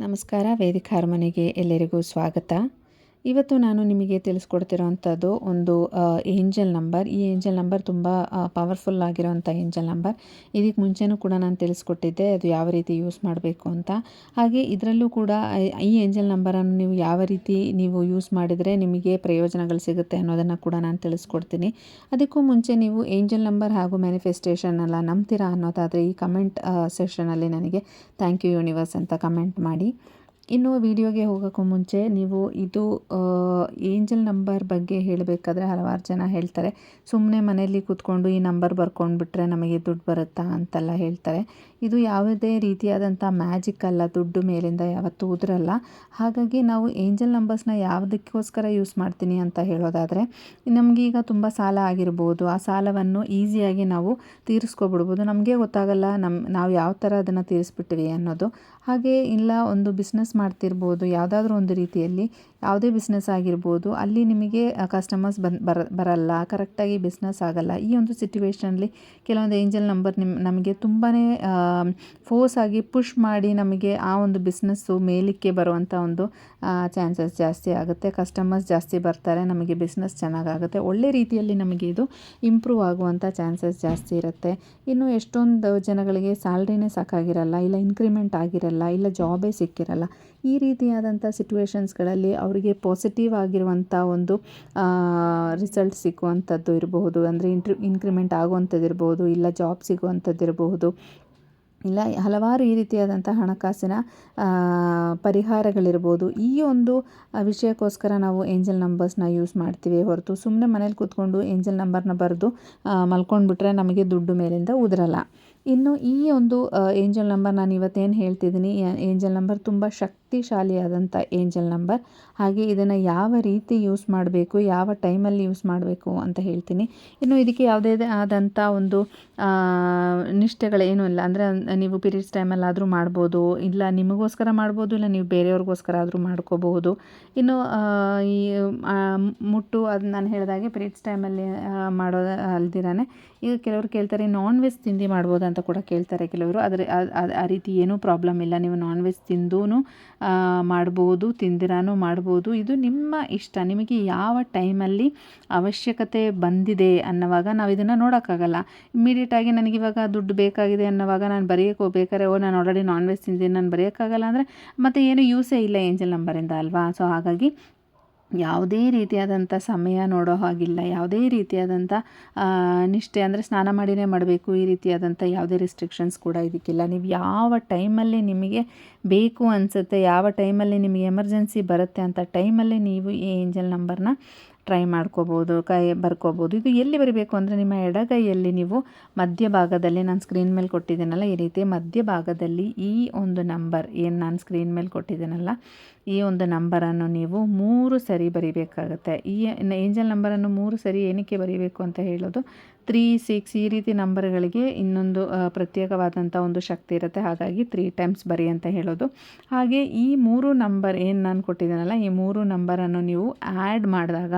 ನಮಸ್ಕಾರ ವೇದಿಕ ಹಾರ್ಮನಿಗೆ ಎಲ್ಲರಿಗೂ ಸ್ವಾಗತ. ಇವತ್ತು ನಾನು ನಿಮಗೆ ತಿಳಿಸ್ಕೊಡ್ತಿರೋವಂಥದ್ದು ಒಂದು ಏಂಜಲ್ ನಂಬರ್. ಈ ಏಂಜಲ್ ನಂಬರ್ ತುಂಬ ಪವರ್ಫುಲ್ ಆಗಿರೋವಂಥ ಏಂಜಲ್ ನಂಬರ್. ಇದಕ್ಕೆ ಮುಂಚೆನೂ ಕೂಡ ನಾನು ತಿಳಿಸ್ಕೊಟ್ಟಿದ್ದೆ, ಅದು ಯಾವ ರೀತಿ ಯೂಸ್ ಮಾಡಬೇಕು ಅಂತ. ಹಾಗೆ ಇದರಲ್ಲೂ ಕೂಡ ಈ ಏಂಜಲ್ ನಂಬರನ್ನು ನೀವು ಯಾವ ರೀತಿ ನೀವು ಯೂಸ್ ಮಾಡಿದರೆ ನಿಮಗೆ ಪ್ರಯೋಜನಗಳು ಸಿಗುತ್ತೆ ಅನ್ನೋದನ್ನು ಕೂಡ ನಾನು ತಿಳಿಸ್ಕೊಡ್ತೀನಿ. ಅದಕ್ಕೂ ಮುಂಚೆ ನೀವು ಏಂಜಲ್ ನಂಬರ್ ಹಾಗೂ ಮ್ಯಾನಿಫೆಸ್ಟೇಷನ್ ಎಲ್ಲ ನಂಬ್ತೀರಾ ಅನ್ನೋದಾದರೆ ಈ ಕಮೆಂಟ್ ಸೆಷನಲ್ಲಿ ನನಗೆ ಥ್ಯಾಂಕ್ ಯು ಯೂನಿವರ್ಸ್ ಅಂತ ಕಮೆಂಟ್ ಮಾಡಿ. ಇನ್ನು ವಿಡಿಯೋಗೆ ಹೋಗೋಕ್ಕೂ ಮುಂಚೆ ನೀವು ಇದು ಏಂಜಲ್ ನಂಬರ್ ಬಗ್ಗೆ ಹೇಳಬೇಕಾದ್ರೆ ಹಲವಾರು ಜನ ಹೇಳ್ತಾರೆ. ಸುಮ್ಮನೆ ಮನೆಯಲ್ಲಿ ಕೂತ್ಕೊಂಡು ಈ ನಂಬರ್ ಬರ್ಕೊಂಡ್ಬಿಟ್ರೆ ನಮಗೆ ದುಡ್ಡು ಬರುತ್ತಾ ಅಂತೆಲ್ಲ ಹೇಳ್ತಾರೆ. ಇದು ಯಾವುದೇ ರೀತಿಯಾದಂಥ ಮ್ಯಾಜಿಕ್ ಅಲ್ಲ, ದುಡ್ಡು ಮೇಲಿಂದ ಯಾವತ್ತೂ ಉದುರಲ್ಲ. ಹಾಗಾಗಿ ನಾವು ಏಂಜಲ್ ನಂಬರ್ಸ್ನ ಯಾವುದಕ್ಕೋಸ್ಕರ ಯೂಸ್ ಮಾಡ್ತೀನಿ ಅಂತ ಹೇಳೋದಾದರೆ ನಮಗೀಗ ತುಂಬ ಸಾಲ ಆಗಿರ್ಬೋದು. ಆ ಸಾಲವನ್ನು ಈಸಿಯಾಗಿ ನಾವು ತೀರಿಸ್ಕೊಬಿಡ್ಬೋದು. ನಮಗೆ ಗೊತ್ತಾಗಲ್ಲ ನಮ್ಮ ನಾವು ಯಾವ ಥರ ಅದನ್ನು ತೀರಿಸ್ಬಿಟ್ಟಿವಿ ಅನ್ನೋದು. ಹಾಗೆ ಇಲ್ಲ, ಒಂದು ಬಿಸ್ನೆಸ್ ಮಾಡ್ತಿರ್ಬೋದು, ಯಾವುದಾದ್ರೂ ಒಂದು ರೀತಿಯಲ್ಲಿ ಯಾವುದೇ ಬಿಸ್ನೆಸ್ ಆಗಿರ್ಬೋದು, ಅಲ್ಲಿ ನಿಮಗೆ ಕಸ್ಟಮರ್ಸ್ ಬಂದು ಬರ, ಬರಲ್ಲ ಕರೆಕ್ಟಾಗಿ ಬಿಸ್ನೆಸ್ ಆಗಲ್ಲ. ಈ ಒಂದು ಸಿಚುವೇಶನಲ್ಲಿ ಕೆಲವೊಂದು ಏಂಜಲ್ ನಂಬರ್ ನಿಮ್ಮ ನಮಗೆ ತುಂಬಾ ಫೋರ್ಸ್ ಆಗಿ ಪುಷ್ ಮಾಡಿ ನಮಗೆ ಆ ಒಂದು ಬಿಸ್ನೆಸ್ಸು ಮೇಲಕ್ಕೆ ಬರುವಂಥ ಒಂದು ಚಾನ್ಸಸ್ ಜಾಸ್ತಿ ಆಗುತ್ತೆ. ಕಸ್ಟಮರ್ಸ್ ಜಾಸ್ತಿ ಬರ್ತಾರೆ, ನಮಗೆ ಬಿಸ್ನೆಸ್ ಚೆನ್ನಾಗಾಗುತ್ತೆ. ಒಳ್ಳೆ ರೀತಿಯಲ್ಲಿ ನಮಗೆ ಇದು ಇಂಪ್ರೂವ್ ಆಗುವಂಥ ಚಾನ್ಸಸ್ ಜಾಸ್ತಿ ಇರುತ್ತೆ. ಇನ್ನು ಎಷ್ಟೊಂದು ಜನಗಳಿಗೆ ಸ್ಯಾಲ್ರಿನೇ ಸಾಕಾಗಿರಲ್ಲ, ಇಲ್ಲ ಇನ್ಕ್ರಿಮೆಂಟ್ ಆಗಿರಲ್ಲ, ಇಲ್ಲ ಜಾಬೇ ಸಿಕ್ಕಿರಲ್ಲ ಈ ರೀತಿಯಾದಂಥ ಸಿಟುವೇಷನ್ಸ್ಗಳಲ್ಲಿ ಅವರಿಗೆ ಪಾಸಿಟಿವ್ ಆಗಿರುವಂಥ ಒಂದು ರಿಸಲ್ಟ್ ಸಿಗುವಂಥದ್ದು ಇರಬಹುದು. ಅಂದರೆ ಇಂಟ್ರಿ, ಇನ್ಕ್ರಿಮೆಂಟ್ ಆಗುವಂಥದ್ದು ಇರಬಹುದು, ಇಲ್ಲ ಜಾಬ್ ಸಿಗುವಂಥದ್ದು ಇರಬಹುದು. ಇಲ್ಲ ಹಲವಾರು ಈ ರೀತಿಯಾದಂಥ ಹಣಕಾಸಿನ ಪರಿಹಾರಗಳಿರ್ಬೋದು. ಈ ಒಂದು ವಿಷಯಕ್ಕೋಸ್ಕರ ನಾವು ಏಂಜಲ್ ನಂಬರ್ಸ್ನ ಯೂಸ್ ಮಾಡ್ತೀವಿ ಹೊರತು. ಸುಮ್ಮನೆ ಮನೇಲಿ ಕೂತ್ಕೊಂಡು ಏಂಜಲ್ ನಂಬರ್ನ ಬರೆದು ಮಲ್ಕೊಂಡ್ಬಿಟ್ರೆ ನಮಗೆ ದುಡ್ಡು ಮೇಲಿಂದ ಉದುರಲ್ಲ. ಇನ್ನು ಈ ಒಂದು ಏಂಜಲ್ ನಂಬರ್ ನಾನು ಇವತ್ತೇನು ಹೇಳ್ತಿದ್ದೀನಿ ಏಂಜಲ್ ನಂಬರ್ ತುಂಬ ಶಕ್ತಿಶಾಲಿಯಾದಂಥ ಏಂಜಲ್ ನಂಬರ್. ಹಾಗೆ ಇದನ್ನು ಯಾವ ರೀತಿ ಯೂಸ್ ಮಾಡಬೇಕು, ಯಾವ ಟೈಮಲ್ಲಿ ಯೂಸ್ ಮಾಡಬೇಕು ಅಂತ ಹೇಳ್ತೀನಿ. ಇನ್ನು ಇದಕ್ಕೆ ಯಾವುದೇ ಆದಂಥ ಒಂದು ನಿಷ್ಠೆಗಳೇನೂ ಇಲ್ಲ. ಅಂದರೆ, ನೀವು ಪೀರಿಯಡ್ಸ್ ಟೈಮಲ್ಲಾದರೂ ಮಾಡ್ಬೋದು, ಇಲ್ಲ ನಿಮಗೋಸ್ಕರ ಮಾಡ್ಬೋದು, ಇಲ್ಲ ನೀವು ಬೇರೆಯವ್ರಿಗೋಸ್ಕರ ಆದರೂ ಮಾಡ್ಕೋಬಹುದು. ಇನ್ನು ಈ ಮುಟ್ಟು, ಅದು ನಾನು ಹೇಳಿದಾಗೆ ಪೀರಿಯಡ್ಸ್ ಟೈಮಲ್ಲಿ ಮಾಡೋ ಅಲ್ದಿರಾನೆ, ಈಗ ಕೆಲವರು ಕೇಳ್ತಾರೆ, ನಾನ್ ವೆಜ್ ತಿಂಡಿ ಮಾಡ್ಬೋದು? ಅಂತ ಕೂಡ ಕೇಳ್ತಾರೆ ಕೆಲವರು. ಆದರೆ, ಆ ರೀತಿ ಏನೂ ಪ್ರಾಬ್ಲಮ್ ಇಲ್ಲ. ನೀವು ನಾನ್ ವೆಜ್ ತಿಂದೂ ಮಾಡ್ಬೋದು, ತಿಂದಿರಾನು ಮಾಡ್ಬೋದು. ಇದು ನಿಮ್ಮ ಇಷ್ಟ. ನಿಮಗೆ ಯಾವ ಟೈಮಲ್ಲಿ ಅವಶ್ಯಕತೆ ಬಂದಿದೆ ಅನ್ನೋವಾಗ ನಾವು ಇದನ್ನು ನೋಡೋಕ್ಕಾಗಲ್ಲ. ಇಮ್ಮಿಡಿಯೇಟಾಗಿ ನನಗಿವಾಗ ದುಡ್ಡು ಬೇಕಾಗಿದೆ ಅನ್ನೋವಾಗ ನಾನು ಬರೆಯೋಕ್ಕೆ ಹೋಗ್ಬೇಕಾರೆ ಓ, ನಾನು ಆಲ್ರೆಡಿ ನಾನ್ ವೆಜ್ ತಿಂದಿದ್ದೀನಿ, ನಾನು ಬರೆಯೋಕ್ಕಾಗಲ್ಲ ಅಂದರೆ ಮತ್ತು ಏನು ಯೂಸೇ ಇಲ್ಲ ಏಂಜಲ್ ನಂಬರಿಂದ ಅಲ್ವಾ? ಸೊ ಹಾಗಾಗಿ ಯಾವುದೇ ರೀತಿಯಾದಂಥ ಸಮಯ ನೋಡೋ ಹಾಗಿಲ್ಲ. ಯಾವುದೇ ರೀತಿಯಾದಂಥ ನಿಷ್ಠೆ ಅಂದರೆ ಸ್ನಾನ ಮಾಡಿನೇ ಮಾಡಬೇಕು. ಈ ರೀತಿಯಾದಂಥ ಯಾವುದೇ ರಿಸ್ಟ್ರಿಕ್ಷನ್ಸ್ ಕೂಡ ಇದಕ್ಕಿಲ್ಲ. ನೀವು ಯಾವ ಟೈಮಲ್ಲಿ ನಿಮಗೆ ಬೇಕು ಅನಿಸುತ್ತೆ, ಯಾವ ಟೈಮಲ್ಲಿ ನಿಮಗೆ ಎಮರ್ಜೆನ್ಸಿ ಬರುತ್ತೆ ಅಂತ ಟೈಮಲ್ಲಿ ನೀವು ಈ ಏಂಜಲ್ ನಂಬರ್ನ ಟ್ರೈ ಮಾಡ್ಕೋಬೋದು, ಕೈ ಬರ್ಕೋಬೋದು. ಇದು ಎಲ್ಲಿ ಬರಬೇಕು ಅಂದರೆ ನಿಮ್ಮ ಎಡಗೈಯಲ್ಲಿ ನೀವು ಮಧ್ಯಭಾಗದಲ್ಲಿ ನಾನು ಸ್ಕ್ರೀನ್ ಮೇಲೆ ಕೊಟ್ಟಿದ್ದೀನಲ್ಲ, ಈ ರೀತಿ ಮಧ್ಯಭಾಗದಲ್ಲಿ ಈ ಒಂದು ನಂಬರ್ ಏನು ನಾನು ಸ್ಕ್ರೀನ್ ಮೇಲೆ ಕೊಟ್ಟಿದ್ದೀನಲ್ಲ ಈ ಒಂದು ನಂಬರನ್ನು ನೀವು ಮೂರು ಸರಿ ಬರಿಬೇಕಾಗುತ್ತೆ. ಈ ಏಂಜಲ್ ನಂಬರನ್ನು ಮೂರು ಸರಿ ಏನಕ್ಕೆ ಬರೀಬೇಕು ಅಂತ ಹೇಳೋದು ತ್ರೀ ಸಿಕ್ಸ್ ಈ ರೀತಿ ನಂಬರ್ಗಳಿಗೆ ಇನ್ನೊಂದು ಪ್ರತ್ಯೇಕವಾದಂಥ ಒಂದು ಶಕ್ತಿ ಇರುತ್ತೆ ಹಾಗಾಗಿ ತ್ರೀ ಟೈಮ್ಸ್ ಬರಿ ಅಂತ ಹೇಳೋದು ಹಾಗೆ ಈ ಮೂರು ನಂಬರ್ ಏನು ನಾನು ಕೊಟ್ಟಿದ್ದೀನಲ್ಲ ಈ ಮೂರು ನಂಬರನ್ನು ನೀವು ಆ್ಯಡ್ ಮಾಡಿದಾಗ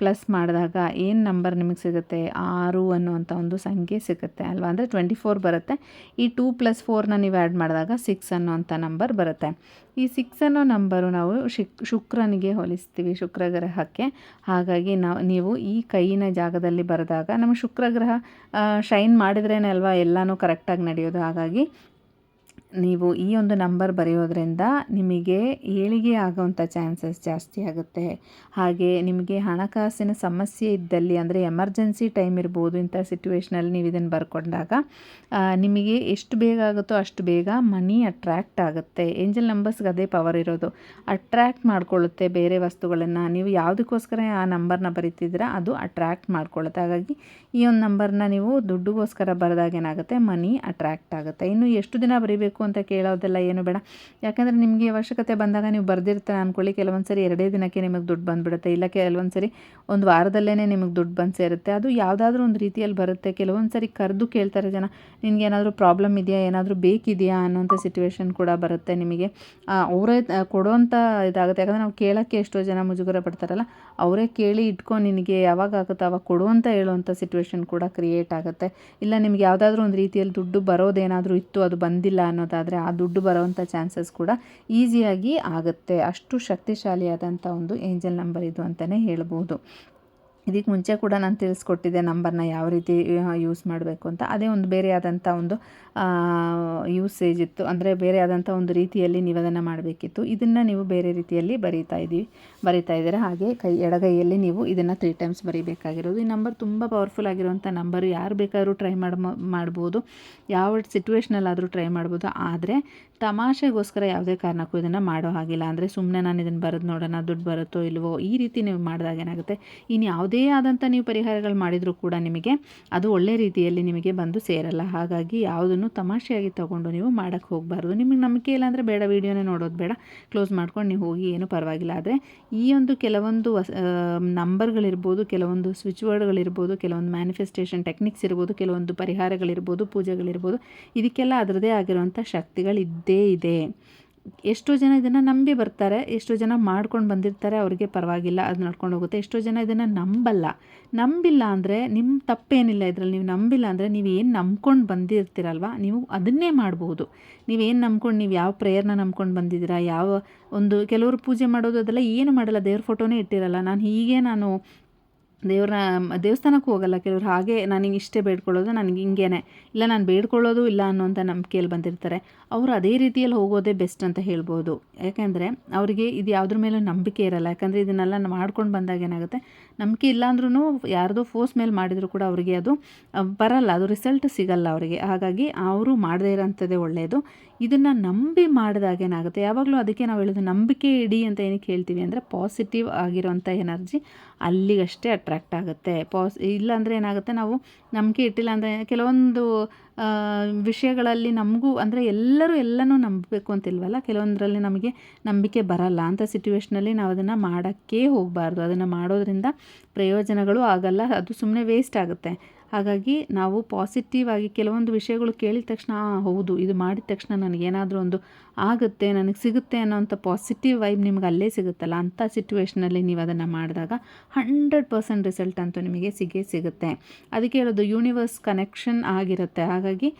ಪ್ಲಸ್ ಮಾಡಿದಾಗ ಏನು ನಂಬರ್ ನಿಮಗೆ ಸಿಗುತ್ತೆ? ಆರು ಅನ್ನುವಂಥ ಒಂದು ಸಂಖ್ಯೆ ಸಿಗುತ್ತೆ ಅಲ್ವಾ? ಅಂದರೆ ಟ್ವೆಂಟಿ ಫೋರ್ ಬರುತ್ತೆ. ಈ ಟೂ ಪ್ಲಸ್ ಫೋರ್ನ ನೀವು ಆ್ಯಡ್ ಮಾಡಿದಾಗ ಸಿಕ್ಸ್ ಅನ್ನೋವಂಥ ನಂಬರ್ ಬರುತ್ತೆ. ಈ ಸಿಕ್ಸ್ ಅನ್ನೋ ನಂಬರು ನಾವು ಶಿಕ್, ಶುಕ್ರನಿಗೆ ಹೋಲಿಸ್ತೀವಿ ಶುಕ್ರ ಗ್ರಹಕ್ಕೆ ಹಾಗಾಗಿ ನಾವು, ನೀವು ಈ ಕೈಯಿನ ಜಾಗದಲ್ಲಿ ಬರೆದಾಗ ನಮ್ಮ ಶುಕ್ರ ಗ್ರಹ ಶೈನ್ ಮಾಡಿದ್ರೇನೆ ಅಲ್ವಾ? ಎಲ್ಲನೂ ಕರೆಕ್ಟಾಗಿ ನಡೆಯೋದು. ಹಾಗಾಗಿ ನೀವು ಈ ಒಂದು ನಂಬರ್ ಬರೆಯೋದ್ರಿಂದ ನಿಮಗೆ ಏಳಿಗೆ ಆಗೋವಂಥ ಚಾನ್ಸಸ್ ಜಾಸ್ತಿ ಆಗುತ್ತೆ. ಹಾಗೆ ನಿಮಗೆ ಹಣಕಾಸಿನ ಸಮಸ್ಯೆ ಇದ್ದಲ್ಲಿ ಅಂದರೆ ಎಮರ್ಜೆನ್ಸಿ ಟೈಮ್ ಇರ್ಬೋದು ಇಂಥ ಸಿಟುವೇಷನಲ್ಲಿ ನೀವು ಇದನ್ನು ಬರ್ಕೊಂಡಾಗ ನಿಮಗೆ ಎಷ್ಟು ಬೇಗ ಆಗುತ್ತೋ ಅಷ್ಟು ಬೇಗ ಮನಿ ಅಟ್ರ್ಯಾಕ್ಟ್ ಆಗುತ್ತೆ. ಏಂಜಲ್ ನಂಬರ್ಸ್ಗೆ ಅದೇ ಪವರ್ ಇರೋದು. ಅಟ್ರ್ಯಾಕ್ಟ್ ಮಾಡ್ಕೊಳ್ಳುತ್ತೆ ಬೇರೆ ವಸ್ತುಗಳನ್ನು. ನೀವು ಯಾವುದಕ್ಕೋಸ್ಕರ ಆ ನಂಬರ್ನ ಬರಿತಿದ್ದೀರಾ, ಅದು ಅಟ್ರ್ಯಾಕ್ಟ್ ಮಾಡ್ಕೊಳ್ಳುತ್ತೆ. ಹಾಗಾಗಿ ಈ ಒಂದು ನಂಬರ್ನ ನೀವು ದುಡ್ಡುಗೋಸ್ಕರ ಬರೆದಾಗ ಏನಾಗುತ್ತೆ? ಮನಿ ಅಟ್ರ್ಯಾಕ್ಟ್ ಆಗುತ್ತೆ. ಇನ್ನು ಎಷ್ಟು ದಿನ ಬರೀಬೇಕು ಅಂತ ಕೇಳೋದೆಲ್ಲ ಏನು ಬೇಡ. ಯಾಕಂದರೆ ನಿಮಗೆ ಅವಶ್ಯಕತೆ ಬಂದಾಗ ನೀವು ಬರೆದಿರ್ತಾರೆ ಅಂದ್ಕೊಳ್ಳಿ ಕೆಲವೊಂದು ಸರಿ ಎರಡೇ ದಿನಕ್ಕೆ ನಿಮಗೆ ದುಡ್ಡು ಬಂದುಬಿಡುತ್ತೆ. ಇಲ್ಲ ಕೆಲವೊಂದು ಸರಿ ಒಂದು ವಾರದಲ್ಲೇ ನಿಮಗೆ ದುಡ್ಡು ಬಂದು ಸೇರುತ್ತೆ. ಅದು ಯಾವುದಾದ್ರೂ ಒಂದು ರೀತಿಯಲ್ಲಿ ಬರುತ್ತೆ. ಕೆಲವೊಂದು ಸರಿ ಕರೆದು ಕೇಳ್ತಾರೆ ಜನ, ನಿನಗೆ ಏನಾದರೂ ಪ್ರಾಬ್ಲಮ್ ಇದೆಯಾ? ಏನಾದರೂ ಬೇಕಿದೆಯಾ? ಅನ್ನೋಂಥ ಸಿಚುವೇಶನ್ ಕೂಡ ಬರುತ್ತೆ ನಿಮಗೆ. ಅವರೇ ಕೊಡೋವಂಥ ಇದಾಗುತ್ತೆ. ಯಾಕಂದರೆ ನಾವು ಕೇಳೋಕ್ಕೆ ಎಷ್ಟೋ ಜನ ಮುಜುಗರ ಪಡ್ತಾರಲ್ಲ, ಅವರೇ ಕೇಳಿ ಇಟ್ಕೊಂಡು ನಿನಗೆ ಯಾವಾಗ ಆಗುತ್ತೋ, ಅವಾಗ ಕೊಡು ಅಂತ ಹೇಳುವಂಥ ಸಿಚುವೇಶನ್ ಕೂಡ ಕ್ರಿಯೇಟ್ ಆಗುತ್ತೆ. ಇಲ್ಲ ನಿಮ್ಗೆ ಯಾವುದಾದ್ರೂ ಒಂದು ರೀತಿಯಲ್ಲಿ ದುಡ್ಡು ಬರೋದೇನಾದರೂ ಇತ್ತು, ಅದು ಬಂದಿಲ್ಲ ಅನ್ನೋದು ಅಂತಾದರೆ ಆ ದುಡ್ಡು ಬರೋವಂಥ ಚಾನ್ಸಸ್ ಕೂಡ ಈಸಿಯಾಗಿ ಆಗುತ್ತೆ. ಅಷ್ಟು ಶಕ್ತಿಶಾಲಿಯಾದಂಥ ಒಂದು ಏಂಜಲ್ ನಂಬರ್ ಇದು ಅಂತಲೇ ಹೇಳ್ಬೋದು. ಇದಕ್ಕೆ ಮುಂಚೆ ಕೂಡ ನಾನು ತಿಳಿಸ್ಕೊಟ್ಟಿದ್ದೆ ನಂಬರ್ನ ಯಾವ ರೀತಿ ಯೂಸ್ ಮಾಡಬೇಕು ಅಂತ. ಅದೇ ಒಂದು ಬೇರೆ ಆದಂಥ ಒಂದು ಯೂಸೇಜ್ ಇತ್ತು. ಅಂದರೆ ಬೇರೆ ಆದಂಥ ಒಂದು ರೀತಿಯಲ್ಲಿ ನೀವು ಅದನ್ನು ಮಾಡಬೇಕಿತ್ತು. ಇದನ್ನು ನೀವು ಬೇರೆ ರೀತಿಯಲ್ಲಿ ಬರೀತಾ ಇದ್ದೀವಿ ಬರೀತಾ ಇದ್ದೀರ. ಹಾಗೆ ಕೈ, ಎಡಗೈಯಲ್ಲಿ ನೀವು ಇದನ್ನು ತ್ರೀ ಟೈಮ್ಸ್ ಬರೀಬೇಕಾಗಿರೋದು. ಈ ನಂಬರ್ ತುಂಬ ಪವರ್ಫುಲ್ ಆಗಿರುವಂಥ ನಂಬರು ಯಾರು ಬೇಕಾದರೂ ಟ್ರೈ ಮಾಡಿ ಮಾಡ್ಬೋದು. ಯಾವ ಸಿಚುವೇಶ್ನಲ್ಲಾದರೂ ಟ್ರೈ ಮಾಡ್ಬೋದು. ಆದರೆ ತಮಾಷೆಗೋಸ್ಕರ ಯಾವುದೇ ಕಾರಣಕ್ಕೂ ಇದನ್ನು ಮಾಡೋ ಹಾಗಿಲ್ಲ. ಅಂದರೆ ಸುಮ್ಮನೆ ನಾನು ಇದನ್ನು ಬರೆದು ನೋಡೋಣ, ದುಡ್ಡು ಬರುತ್ತೋ ಇಲ್ವೋ ಈ ರೀತಿ ನೀವು ಮಾಡಿದಾಗ ಏನಾಗುತ್ತೆ? ಇನ್ನು ಆದಂಥ ನೀವು ಪರಿಹಾರಗಳು ಮಾಡಿದರೂ ಕೂಡ ನಿಮಗೆ ಅದು ಒಳ್ಳೆ ರೀತಿಯಲ್ಲಿ ನಿಮಗೆ ಬಂದು ಸೇರಲ್ಲ. ಹಾಗಾಗಿ ಯಾವುದನ್ನು ತಮಾಷೆಯಾಗಿ ತಗೊಂಡು ನೀವು ಮಾಡೋಕ್ಕೆ ಹೋಗಬಾರ್ದು. ನಿಮಗೆ ನಂಬಿಕೆ ಇಲ್ಲ ಅಂದರೆ ಬೇಡ, ವೀಡಿಯೋನೇ ನೋಡೋದು ಬೇಡ. ಕ್ಲೋಸ್ ಮಾಡ್ಕೊಂಡು ನೀವು ಹೋಗಿ ಏನೂ ಪರವಾಗಿಲ್ಲ. ಆದರೆ ಈ ಒಂದು ಕೆಲವೊಂದು ನಂಬರ್ಗಳಿರ್ಬೋದು, ಕೆಲವೊಂದು ಸ್ವಿಚ್ ವರ್ಡ್ಗಳಿರ್ಬೋದು ಕೆಲವೊಂದು ಮ್ಯಾನಿಫೆಸ್ಟೇಷನ್ ಟೆಕ್ನಿಕ್ಸ್ ಇರ್ಬೋದು, ಕೆಲವೊಂದು ಪರಿಹಾರಗಳಿರ್ಬೋದು, ಪೂಜೆಗಳಿರ್ಬೋದು, ಇದಕ್ಕೆಲ್ಲ ಅದರದೇ ಆಗಿರುವಂಥ ಶಕ್ತಿಗಳಿದ್ದೇ ಇದೆ. ಎಷ್ಟೋ ಜನ ಇದನ್ನು ನಂಬಿ ಬರ್ತಾರೆ, ಎಷ್ಟೋ ಜನ ಮಾಡ್ಕೊಂಡು ಬಂದಿರ್ತಾರೆ, ಅವ್ರಿಗೆ ಪರವಾಗಿಲ್ಲ, ಅದು ನಡ್ಕೊಂಡು ಹೋಗುತ್ತೆ. ಎಷ್ಟೋ ಜನ ಇದನ್ನು ನಂಬಲ್ಲ. ನಂಬಿಲ್ಲ ಅಂದರೆ ನಿಮ್ಮ ತಪ್ಪೇನಿಲ್ಲ ಇದರಲ್ಲಿ. ನೀವು ನಂಬಿಲ್ಲ ಅಂದರೆ ನೀವು ಏನು ನಂಬ್ಕೊಂಡು ಬಂದಿರ್ತೀರಲ್ವ? ನೀವು ಅದನ್ನೇ ಮಾಡ್ಬೋದು. ನೀವೇನು ನಂಬ್ಕೊಂಡು, ನೀವು ಯಾವ ಪ್ರೇಯರ್ನ ನಂಬ್ಕೊಂಡು ಬಂದಿದ್ದೀರಾ? ಯಾವ ಒಂದು ಕೆಲವರು ಪೂಜೆ ಮಾಡೋದು ಅದೆಲ್ಲ ಏನು ಮಾಡಲ್ಲ. ದೇವ್ರ ಫೋಟೋನೇ ಇಟ್ಟಿರಲ್ಲ. ನಾನು ಹೀಗೆ ನಾನು ದೇವ್ರ ದೇವಸ್ಥಾನಕ್ಕೆ ಹೋಗಲ್ಲ ಕೆಲವ್ರು. ಹಾಗೆ ನನಗೆ ಇಷ್ಟೇ ಬೇಡ್ಕೊಳ್ಳೋದು, ನನಗೆ ಹಿಂಗೇನೆ. ಇಲ್ಲ, ನಾನು ಬೇಡ್ಕೊಳ್ಳೋದು ಇಲ್ಲ ಅನ್ನೋಂಥ ನಂಬಿಕೆಯಲ್ಲಿ ಬಂದಿರ್ತಾರೆ. ಅವರು ಅದೇ ರೀತಿಯಲ್ಲಿ ಹೋಗೋದೇ ಬೆಸ್ಟ್ ಅಂತ ಹೇಳ್ಬೋದು. ಯಾಕೆಂದರೆ ಅವರಿಗೆ ಇದು ಯಾವುದ್ರ ಮೇಲೂ ನಂಬಿಕೆ ಇರಲ್ಲ. ಯಾಕಂದರೆ ಇದನ್ನೆಲ್ಲ ಮಾಡ್ಕೊಂಡು ಬಂದಾಗ ಏನಾಗುತ್ತೆ, ನಂಬಿಕೆ ಇಲ್ಲಾಂದ್ರೂ ಯಾರ್ದೋ ಫೋರ್ಸ್ ಮೇಲೆ ಮಾಡಿದರೂ ಕೂಡ ಅವರಿಗೆ ಅದು ಬರಲ್ಲ. ಅದು ರಿಸಲ್ಟ್ ಸಿಗಲ್ಲ ಅವರಿಗೆ. ಹಾಗಾಗಿ ಅವರು ಮಾಡದೇ ಇರೋಂಥದ್ದೇ ಒಳ್ಳೆಯದು ಇದನ್ನು ನಂಬಿ ಮಾಡಿದಾಗ ಏನಾಗುತ್ತೆ, ಯಾವಾಗಲೂ ಅದಕ್ಕೆ ನಾವು ಹೇಳೋದು ನಂಬಿಕೆ ಇಡಿ ಅಂತ ಏನಕ್ಕೆ ಹೇಳ್ತೀವಿ ಅಂದರೆ ಪಾಸಿಟಿವ್ ಆಗಿರೋಂಥ ಎನರ್ಜಿ ಅಲ್ಲಿಗಷ್ಟೇ ಅಟ್ರಾಕ್ಟ್ ಆಗುತ್ತೆ. ಪಾಸ್ ಇಲ್ಲಾಂದರೆ ಏನಾಗುತ್ತೆ, ನಾವು ನಂಬಿಕೆ ಇಟ್ಟಿಲ್ಲ ಅಂದರೆ ಕೆಲವೊಂದು ವಿಷಯಗಳಲ್ಲಿ ನಮಗೂ ಅಂದರೆ ಎಲ್ಲರೂ ಎಲ್ಲನೂ ನಂಬಬೇಕು ಅಂತಿಲ್ವಲ್ಲ? ಕೆಲವೊಂದರಲ್ಲಿ ನಮಗೆ ನಂಬಿಕೆ ಬರಲ್ಲ. ಅಂಥ ಸಿಚುವೇಶ್ನಲ್ಲಿ ನಾವು ಅದನ್ನು ಮಾಡೋಕ್ಕೇ ಹೋಗಬಾರ್ದು. ಅದನ್ನು ಮಾಡೋದ್ರಿಂದ ಪ್ರಯೋಜನಗಳು ಆಗಲ್ಲ. ಅದು ಸುಮ್ಮನೆ ವೇಸ್ಟ್ ಆಗುತ್ತೆ. ಹಾಗಾಗಿ ನಾವು ಪಾಸಿಟಿವ್ ಆಗಿ ಕೆಲವೊಂದು ವಿಷಯಗಳು ಕೇಳಿದ ತಕ್ಷಣ ಹೌದು, ಇದು ಮಾಡಿದ ತಕ್ಷಣ ನನಗೇನಾದರೂ ಒಂದು ಆಗುತ್ತೆ, ನನಗೆ ಸಿಗುತ್ತೆ ಅನ್ನೋಂಥ ಪಾಸಿಟಿವ್ ವೈಬ್ ನಿಮ್ಗೆ ಅಲ್ಲೇ ಸಿಗುತ್ತಲ್ಲ? ಅಂಥ ಸಿಚುವೇಷನಲ್ಲಿ ನೀವು ಅದನ್ನು ಮಾಡಿದಾಗ ಹಂಡ್ರೆಡ್ ಪರ್ಸೆಂಟ್ ರಿಸಲ್ಟ್ ಅಂತೂ ನಿಮಗೆ ಸಿಗೇ ಸಿಗುತ್ತೆ. ಅದಕ್ಕೆ ಹೇಳೋದು ಯೂನಿವರ್ಸ್ ಕನೆಕ್ಷನ್ ಆಗಿರುತ್ತೆ. ಹಾಗಾಗಿ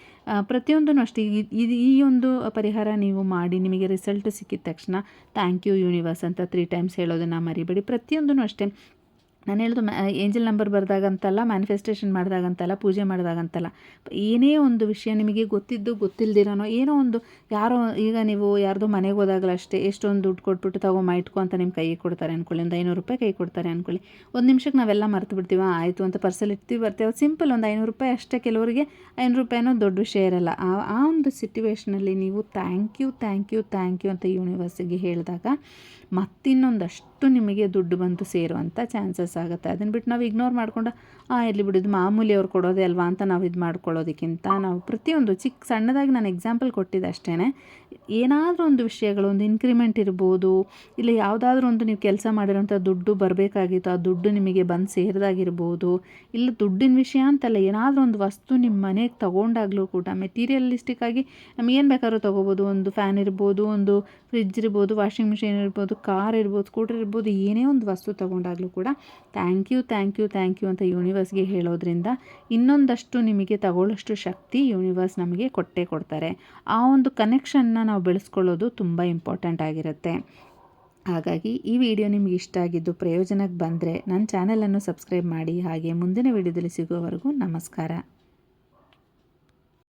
ಪ್ರತಿಯೊಂದೂ ಅಷ್ಟೇ ಇದು ಈ ಒಂದು ಪರಿಹಾರ ನೀವು ಮಾಡಿ, ನಿಮಗೆ ರಿಸಲ್ಟ್ ಸಿಕ್ಕಿದ ತಕ್ಷಣ ಥ್ಯಾಂಕ್ ಯು ಯೂನಿವರ್ಸ್ ಅಂತ ತ್ರೀ ಟೈಮ್ಸ್ ಹೇಳೋದನ್ನು ಮರಿಬೇಡಿ. ಪ್ರತಿಯೊಂದೂ ಅಷ್ಟೇ. ನಾನು ಹೇಳೋದು ಮ್ಯಾ ಏಂಜಲ್ ನಂಬರ್ ಬರೆದಾಗಂತಲ್ಲ, ಮ್ಯಾನಿಫೆಸ್ಟೇಷನ್ ಮಾಡಿದಾಗಂತಲ್ಲ, ಪೂಜೆ ಮಾಡಿದಾಗಂತಲ್ಲ, ಏನೇ ಒಂದು ವಿಷಯ ನಿಮಗೆ ಗೊತ್ತಿದ್ದು ಗೊತ್ತಿಲ್ಲದಿರೋನೋ ಏನೋ ಒಂದು, ಯಾರೋ, ಈಗ ನೀವು ಯಾರ್ದೋ ಮನೆಗೆ ಹೋದಾಗಲೂ ಅಷ್ಟೇ, ಎಷ್ಟೊಂದು ದುಡ್ಡು ಕೊಟ್ಬಿಟ್ಟು ತಗೊಂಬ ಇಟ್ಕೊ ಅಂತ ನಿಮ್ಮ ಕೈಗೆ ಕೊಡ್ತಾರೆ ಅಂದ್ಕೊಳ್ಳಿ ಒಂದು ಐನೂರು ರೂಪಾಯಿ ಕೈ ಕೊಡ್ತಾರೆ ಅಂದ್ಕೊಳ್ಳಿ ಒಂದು ನಿಮಿಷಕ್ಕೆ ನಾವೆಲ್ಲ ಮರ್ತು ಬಿಡ್ತೀವಿ? ಆಯಿತು ಅಂತ ಪರ್ಸಲ್ ಇರ್ತೀವಿ ಬರ್ತೀವಿ. ಸಿಂಪಲ್ ಒಂದು ಐನೂರು ರೂಪಾಯಿ ಅಷ್ಟೇ, ಕೆಲವರಿಗೆ ಐನೂರು ರೂಪಾಯಿನೋ ದೊಡ್ಡ ವಿಷಯ ಇರಲ್ಲ. ಆ ಆ ಒಂದು ಸಿಟ್ಯುವೇಷನಲ್ಲಿ ನೀವು thank you thank you thank you ಅಂತ ಯೂನಿವರ್ಸಿಗೆ ಹೇಳಿದಾಗ ಮತ್ತಿನ್ನೊಂದಷ್ಟು ನಿಮಗೆ ದುಡ್ಡು ಬಂತು ಸೇರುವಂಥ ಚಾನ್ಸಸ್ ಆಗುತ್ತೆ. ಅದನ್ನು ಬಿಟ್ಟು ನಾವು ಇಗ್ನೋರ್ ಮಾಡ್ಕೊಂಡು, ಆ ಇರಲಿ ಬಿಡೋದು? ಮಾಮೂಲಿ ಅವ್ರು ಕೊಡೋದೇ ಅಲ್ವಾ ಅಂತ ನಾವು ಇದು ಮಾಡ್ಕೊಳ್ಳೋದಕ್ಕಿಂತ ನಾವು ಪ್ರತಿಯೊಂದು ಚಿಕ್ಕ ಸಣ್ಣದಾಗಿ ನಾನು ಎಕ್ಸಾಂಪಲ್ ಕೊಟ್ಟಿದ್ದೆ ಅಷ್ಟೇ ಏನಾದರೂ ಒಂದು ವಿಷಯಗಳು, ಒಂದು ಇನ್ಕ್ರಿಮೆಂಟ್ ಇರ್ಬೋದು, ಇಲ್ಲ ಯಾವುದಾದ್ರೂ ಒಂದು ನೀವು ಕೆಲಸ ಮಾಡಿರೋಂಥ ದುಡ್ಡು ಬರಬೇಕಾಗಿತ್ತು, ಆ ದುಡ್ಡು ನಿಮಗೆ ಬಂದು ಸೇರಿದಾಗಿರ್ಬೋದು, ಇಲ್ಲ ದುಡ್ಡಿನ ವಿಷಯ ಅಂತಲ್ಲ, ಏನಾದರೂ ಒಂದು ವಸ್ತು ನಿಮ್ಮ ಮನೆಗೆ ತೊಗೊಂಡಾಗಲೂ ಕೂಡ ಮೆಟೀರಿಯಲಿಸ್ಟಿಕ್ ಆಗಿ ನಮ್ಗೆ ಏನು ಬೇಕಾದ್ರೂ ತೊಗೋಬೋದು. ಒಂದು ಫ್ಯಾನ್ ಇರ್ಬೋದು, ಒಂದು ಫ್ರಿಜ್ ಇರ್ಬೋದು ವಾಷಿಂಗ್ ಮಿಷಿನ್ ಇರ್ಬೋದು ಕಾರ್ ಇರ್ಬೋದು, ಸ್ಕೂಟರ್ ಇರ್ಬೋದು, ಏನೇ ಒಂದು ವಸ್ತು ತೊಗೊಂಡಾಗಲೂ ಕೂಡ thank you thank you thank you ಅಂತ ಯೂನಿವರ್ಸ್ಗೆ ಹೇಳೋದ್ರಿಂದ ಇನ್ನೊಂದಷ್ಟು ನಿಮಗೆ ತಗೊಳ್ಳೋಷ್ಟು ಶಕ್ತಿ ಯೂನಿವರ್ಸ್ ನಮಗೆ ಕೊಟ್ಟೇ ಕೊಡ್ತಾರೆ. ಆ ಒಂದು ಕನೆಕ್ಷನ್ನ ನಾವು ಬೆಳೆಸ್ಕೊಳ್ಳೋದು ತುಂಬ ಇಂಪಾರ್ಟೆಂಟ್ ಆಗಿರುತ್ತೆ. ಹಾಗಾಗಿ ಈ ವಿಡಿಯೋ ನಿಮಗೆ ಇಷ್ಟ ಆಗಿದ್ದು ಪ್ರಯೋಜನಕ್ಕೆ ಬಂದರೆ ನನ್ನ ಚಾನಲನ್ನು ಸಬ್ಸ್ಕ್ರೈಬ್ ಮಾಡಿ, ಹಾಗೆ ಮುಂದಿನ ವಿಡಿಯೋದಲ್ಲಿ ಸಿಗೋವರೆಗೂ ನಮಸ್ಕಾರ.